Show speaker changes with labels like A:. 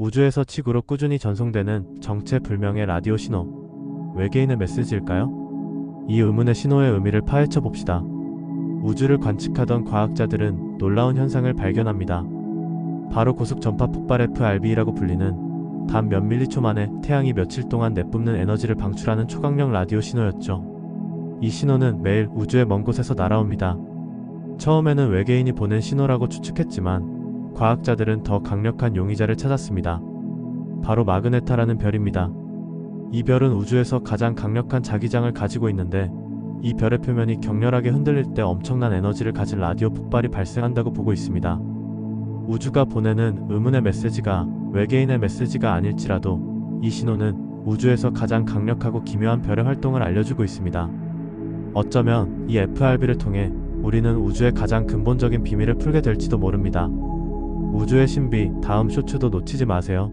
A: 우주에서 지구로 꾸준히 전송되는 정체불명의 라디오 신호. 외계인의 메시지일까요? 이 의문의 신호의 의미를 파헤쳐 봅시다. 우주를 관측하던 과학자들은 놀라운 현상을 발견합니다. 바로 고속 전파 폭발 FRB라고 불리는 단 몇 밀리초 만에 태양이 며칠 동안 내뿜는 에너지를 방출하는 초강력 라디오 신호였죠. 이 신호는 매일 우주의 먼 곳에서 날아옵니다. 처음에는 외계인이 보낸 신호라고 추측했지만 과학자들은 더 강력한 용의자를 찾았습니다. 바로 마그네타라는 별입니다. 이 별은 우주에서 가장 강력한 자기장을 가지고 있는데 이 별의 표면이 격렬하게 흔들릴 때 엄청난 에너지를 가진 라디오 폭발이 발생한다고 보고 있습니다. 우주가 보내는 의문의 메시지가 외계인의 메시지가 아닐지라도 이 신호는 우주에서 가장 강력하고 기묘한 별의 활동을 알려주고 있습니다. 어쩌면 이 FRB를 통해 우리는 우주의 가장 근본적인 비밀을 풀게 될지도 모릅니다. 우주의 신비 다음 쇼츠도 놓치지 마세요.